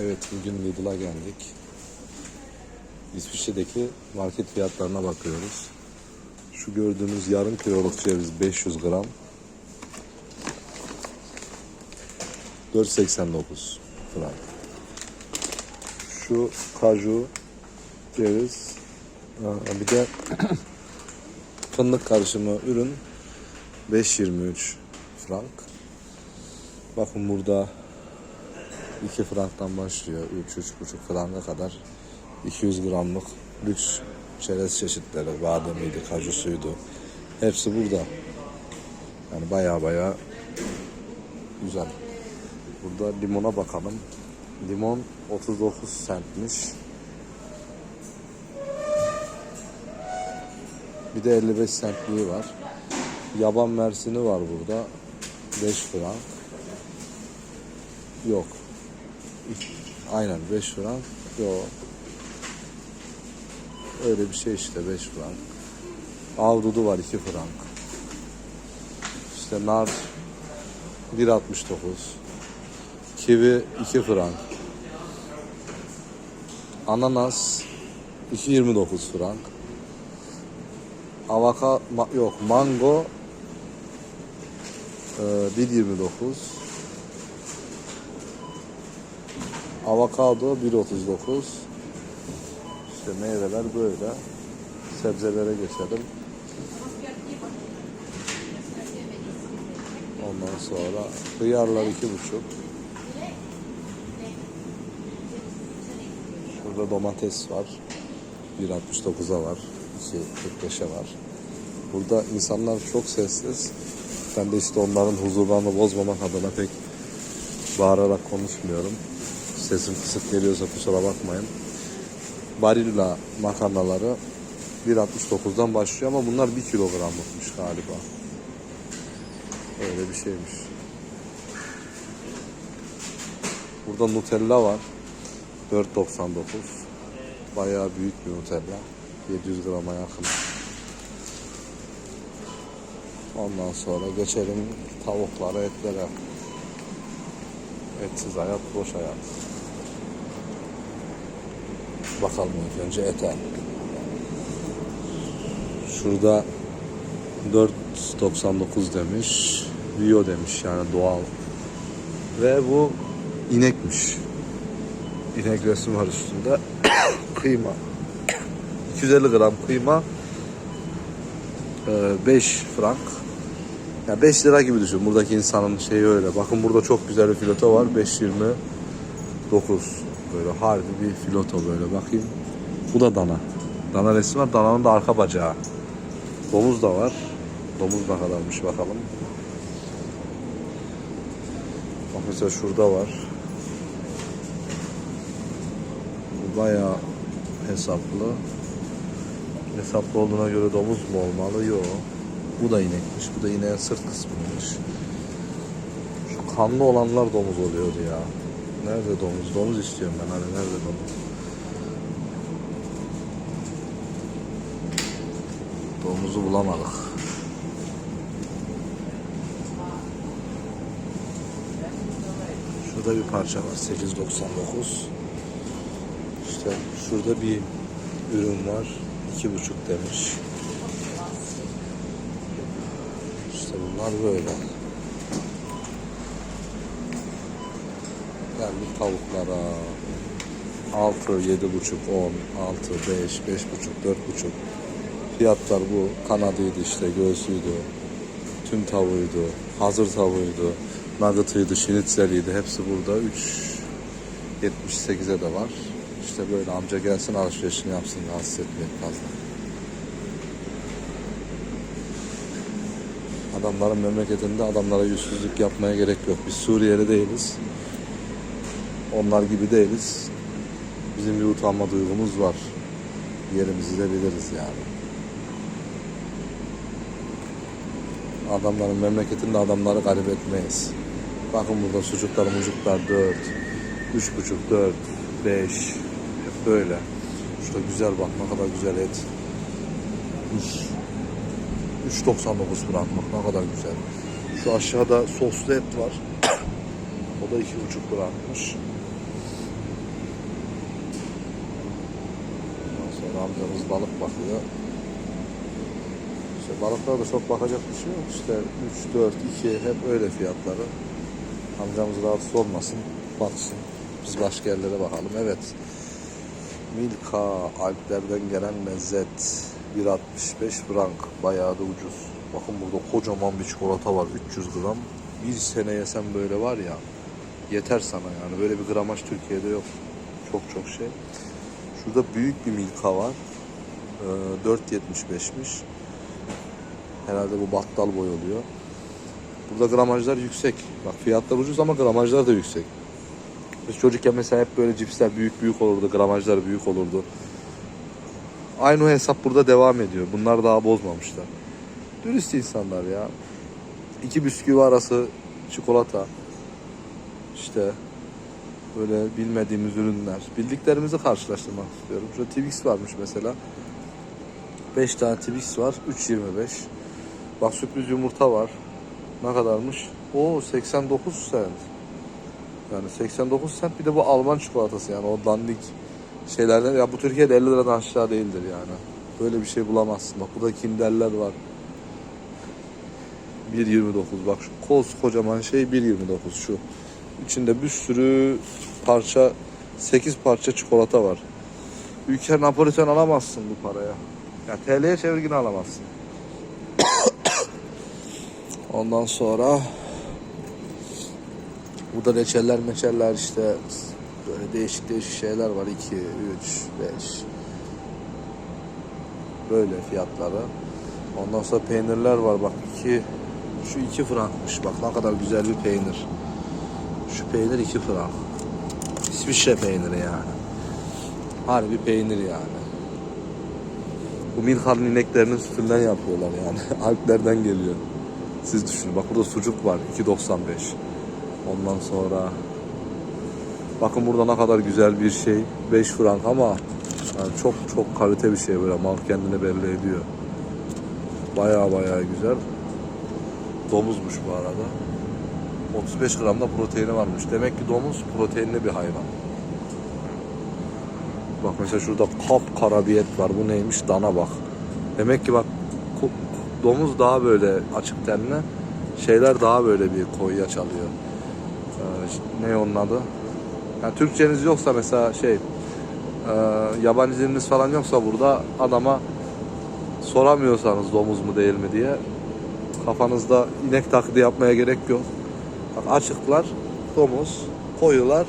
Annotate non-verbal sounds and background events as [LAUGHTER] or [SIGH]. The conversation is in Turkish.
Evet bugün Lidl'a geldik. İsviçre'deki market fiyatlarına bakıyoruz. Şu gördüğünüz yarım kiloluk ceviz 500 gram. 4.89 frank. Şu kaju ceviz bir de [COUGHS] fındık karışımı ürün 5.23 frank. Bakın burada 2 franktan başlıyor. 3-3,5 franka kadar 200 gramlık lüks çerez çeşitleri, bademiydi, kajusuydu. Hepsi burada. Yani baya baya güzel. Burada limona bakalım. Limon 39 centmiş. Bir de 55 centliği var. Yaban mersini var burada. 5 frank. Yok. Aynen 5 frank. Yok. Öyle bir şey işte 5 frank. Avrudu var 2 frank. İşte nar 1.69. Kivi 2 frank. Ananas 2.29 frank. Avaka yok mango e, 1.29. Avokado 1.39. İşte meyveler böyle. Sebzelere geçelim. Ondan sonra hıyarlar 2.5. Şurada domates var. 1.69'a var. 2.45'e var. Burada insanlar çok sessiz. Ben de işte onların huzurlarını bozmamak adına pek bağırarak konuşmuyorum. Sesim kısık geliyorsa kusura bakmayın. Barilla makarnaları 1.69'dan başlıyor ama bunlar 1 kilogramlıkmış galiba. Öyle bir şeymiş. Burada Nutella var. 4.99. Bayağı büyük bir Nutella. 700 grama yakın. Ondan sonra geçelim tavuklara, etlere. Etsiz hayat, boş hayat. Bakalım ilk önce ete. Şurada 4.99 demiş. Bio demiş yani doğal. Ve bu inekmiş. İnek resmi var üstünde. [COUGHS] kıyma. 250 gram kıyma. 5 frank. Ya 5 lira gibi düşün. Buradaki insanın şeyi öyle. Bakın burada çok güzel bir filoto var. 5.29. Böyle harbi bir filoto böyle bakayım. Bu da dana. Dana resmi var. Dananın da arka bacağı. Domuz da var. Domuz ne kadarmış bakalım. Bak mesela şurada var. Bu bayağı hesaplı. Hesaplı olduğuna göre domuz mu olmalı? Yok. Bu da inekmiş. Bu da ineğin sırt kısmıymış. Şu kanlı olanlar domuz oluyordu ya. Nerede domuz? Domuz istiyorum ben. Hani nerede domuz? Domuzu bulamadık. Şurada bir parça var. 8.99. İşte şurada bir ürün var. 2.5 demiş. İşte bunlar böyle. Geldik tavuklara. 6, 7.5, 10, 6, 5, 5.5, 4.5. Fiyatlar bu. Kanadıydı işte, göğsüydü. Tüm tavuğuydu. Hazır tavuğuydu. Nugget'ıydı, şinitzeliydi. Hepsi burada. 3.78'e de var. İşte böyle amca gelsin alışverişini yapsın. Rahatsız etmeyin fazla. Adamların memleketinde adamlara yüzsüzlük yapmaya gerek yok. Biz Suriyeli değiliz. Onlar gibi değiliz. Bizim bir utanma duygumuz var. Yerimizi de biliriz yani. Adamların memleketinde adamları garip etmeyiz. Bakın burada sucuklar, mucuklar 4, 3,5, 4, 5. Hep böyle. Şurada güzel bak ne kadar güzel et. Üf. 3.99 frank bak ne kadar güzel. Şu aşağıda soslu et var. [COUGHS] o da 2,5 frankmış. Amcamız balık bakıyor. İşte balıklara da çok bakacak bir şey yok. İşte 3, 4, 2 hep öyle fiyatları. Amcamız rahatsız olmasın. Baksın. Biz başka yerlere bakalım. Evet. Milka Alplerden gelen lezzet 1.65 frank. Bayağı da ucuz. Bakın burada kocaman bir çikolata var 300 gram. Bir sene yesem böyle var ya yeter sana yani. Böyle bir gramaj Türkiye'de yok. Çok çok şey. Şurada büyük bir Milka var. Ee, 4.75'miş. Herhalde bu battal boy oluyor. Burada gramajlar yüksek. Bak fiyatlar ucuz ama gramajlar da yüksek. Biz çocukken mesela hep böyle cipsler büyük büyük olurdu. Gramajlar büyük olurdu. Aynı o hesap burada devam ediyor. Bunlar daha bozmamışlar. Dürüst insanlar ya. İki bisküvi arası çikolata. İşte böyle bilmediğimiz ürünler. Bildiklerimizi karşılaştırmak istiyorum. Şurada Twix varmış mesela. 5 tane Twix var. 3.25. Bak sürpriz yumurta var. Ne kadarmış? O 89 cent. Yani 89 cent bir de bu Alman çikolatası yani o dandik şeylerden ya bu Türkiye'de 50 liradan aşağı değildir yani. Böyle bir şey bulamazsın. Bak burada Kinder'ler var. 1.29 bak şu koskocaman şey 1.29 şu. İçinde bir sürü parça 8 parça çikolata var. Ülke Napoliten alamazsın bu paraya. Ya TL'ye çevirgini alamazsın. [COUGHS] Ondan sonra burada reçeller meçeller işte böyle değişik değişik şeyler var. 2, 3, 5 böyle fiyatları. Ondan sonra peynirler var bak 2 şu 2 frankmış bak ne kadar güzel bir peynir. Şu peynir 2 frank. İsviçre peyniri yani. Harbi peynir yani. Bu Milka'nın ineklerinin sütünden yapıyorlar yani. [LAUGHS] Alplerden geliyor. Siz düşünün. Bak burada sucuk var. 2.95. Ondan sonra bakın burada ne kadar güzel bir şey. 5 frank ama yani çok çok kalite bir şey böyle. Mal kendini belli ediyor. Baya baya güzel. Domuzmuş bu arada. 35 gram da proteini varmış. Demek ki domuz proteinli bir hayvan. Bak mesela şurada kap bir et var. Bu neymiş? Dana bak. Demek ki bak domuz daha böyle açık tenli. Şeyler daha böyle bir koyuya çalıyor. Ee, ne onun adı? Yani Türkçeniz yoksa mesela şey e, yabancı diliniz falan yoksa burada adama soramıyorsanız domuz mu değil mi diye kafanızda inek taklidi yapmaya gerek yok. Bak açıklar domuz, koyular